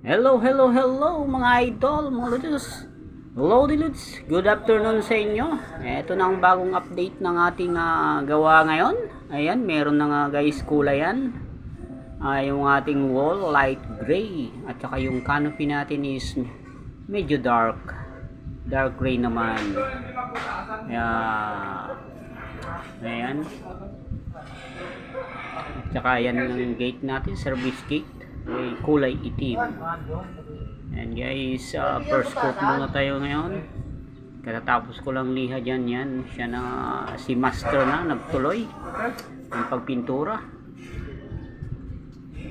Hello, hello, hello mga idol, mga ludes. Lodi Ludes, good afternoon sa inyo. Ito na ang bagong update ng ating ah, gawa ngayon. Ayan, meron na nga guys kulay yan. Ah, yung ating wall, light gray. At saka yung canopy natin is medyo dark. Dark gray naman. Kaya, ayan. At saka yan yung gate natin, service gate. Ay, kulay itim. And guys, uh, first coat muna tayo ngayon. Katatapos ko lang liha dyan yan. Siya na si master na nagtuloy ng pagpintura.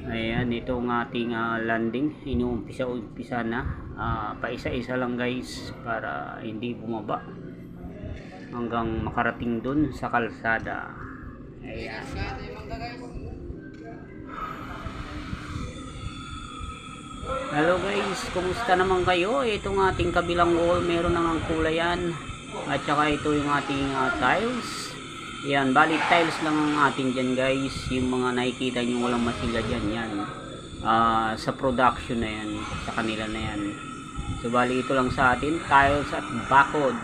Ayan, itong ating ah, landing. Inuumpisa-umpisa na. Ah, paisa-isa lang guys para hindi bumaba hanggang makarating dun sa kalsada. Ayan. Hello guys, kumusta naman kayo? Itong ating kabilang wall, meron nang ang kulay yan. At saka ito yung ating ah, tiles. Yan, bali tiles lang ang ating dyan guys. Yung mga nakikita nyo walang masilya dyan, yan. Ah, sa production na yan, sa kanila na yan. So bali ito lang sa atin, tiles at bakod.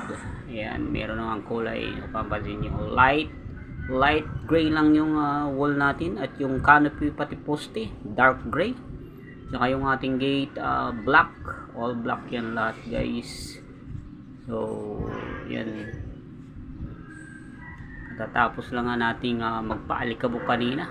Yan, meron nang ang kulay. Papansin nyo, light light gray lang yung ah, wall natin at yung canopy pati poste dark gray Saka yung ating gate uh, black. All black yan lahat guys. So, yan. Katatapos lang nga nating uh, magpaalikabok kanina.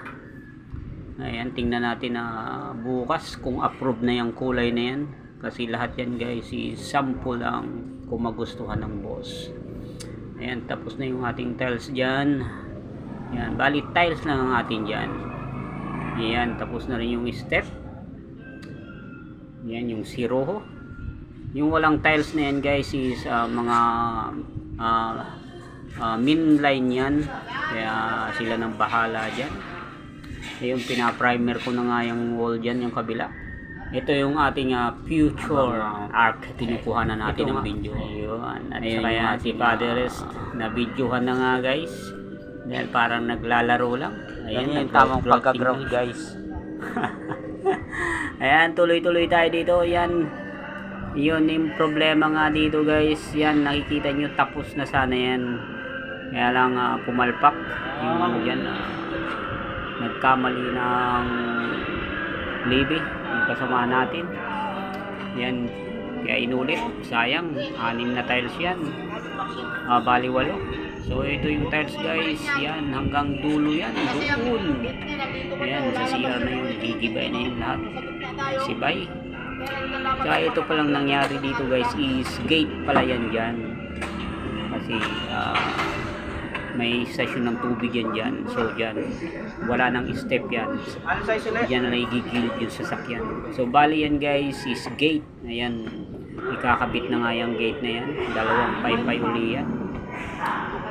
Ayan, tingnan natin na uh, bukas kung approve na yung kulay na yan. Kasi lahat yan guys is sample lang kung magustuhan ng boss. Ayan, tapos na yung ating tiles dyan. Ayan, bali tiles lang ang atin dyan. Ayan, tapos na rin yung step. Yan yung zero. Yung walang tiles na yan guys is uh, mga uh, uh, min line yan. Kaya sila nang bahala dyan. Yung pina-primer ko na nga yung wall dyan, yung kabila. Ito yung ating uh, future arc. Kinukuha na natin ang video. Ayun. At saka yan si Paderes na videohan na nga guys. Dahil parang naglalaro lang. Yan yung tamang pagka-ground guys. Ayan, tuloy-tuloy tayo dito. Yan. Yun yung problema nga dito guys. Yan, nakikita nyo tapos na sana yan. Kaya lang ah, pumalpak. Yung ano yan, ah, nagkamali ng libi. Yung kasama natin. Yan. Kaya inulit. Sayang. Anim na tiles yan. Ah, bali walo. So ito yung tiles guys. Yan. Hanggang dulo yan. Doon. Ayan, sa CR na yun. Gigibay na yun lahat. Sibay. Kaya ito palang nangyari dito guys is gate pala yan dyan. Kasi ah, may station ng tubig yan dyan. So dyan, wala nang step yan. Ano ulit? Diyan na nagigilid yung sasakyan. So bali yan guys is gate. Ayan, ikakabit na nga yung gate na yan. Dalawang paypay uli yan.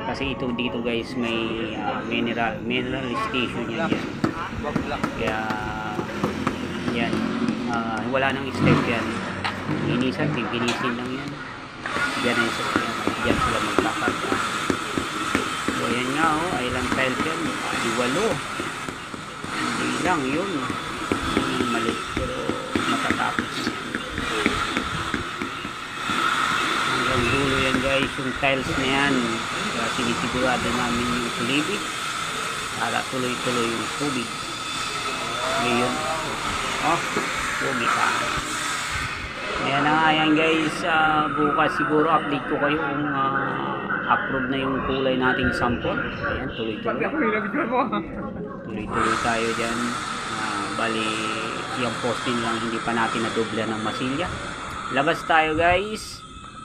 Kasi ito dito guys may ah, mineral, mineral station yan dyan. Kaya ah, wala nang step yan. Inisan, pipinisin lang yan. Yan ang isa yan. Sila magkakarga. So yan nga oh, ilang tiles yan. Di walo. Hindi lang yun. Yung mali. Pero matatapos. Hanggang dulo yan guys, yung tiles na yan. Kaya sinisigurado namin yung tulibig para tuloy-tuloy yung tubig. Ngayon, oh, tubig pa. Ayan na nga yan guys, Ah, bukas siguro update ko kayo kung ah, approve na yung kulay nating sample. Ayan, tuloy-tuloy. Tuloy-tuloy tayo dyan. Ah, bali, yung posting lang hindi pa natin nadubla ng masilya. Labas tayo guys.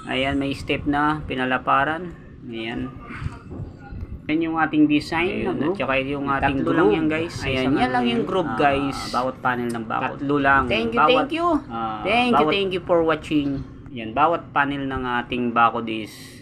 Ayan, may step na pinalaparan. Ayan. Yan yung ating design Ayun, na group. At saka yung ating Tatlo lang yan, guys. Ayan, yan lang yung group Ah, guys. bawat panel ng bawat. Tatlo lang. Thank you, Bawat- thank you. ah, thank you, bawat- thank you for watching. Yan, bawat panel ng ating bakod is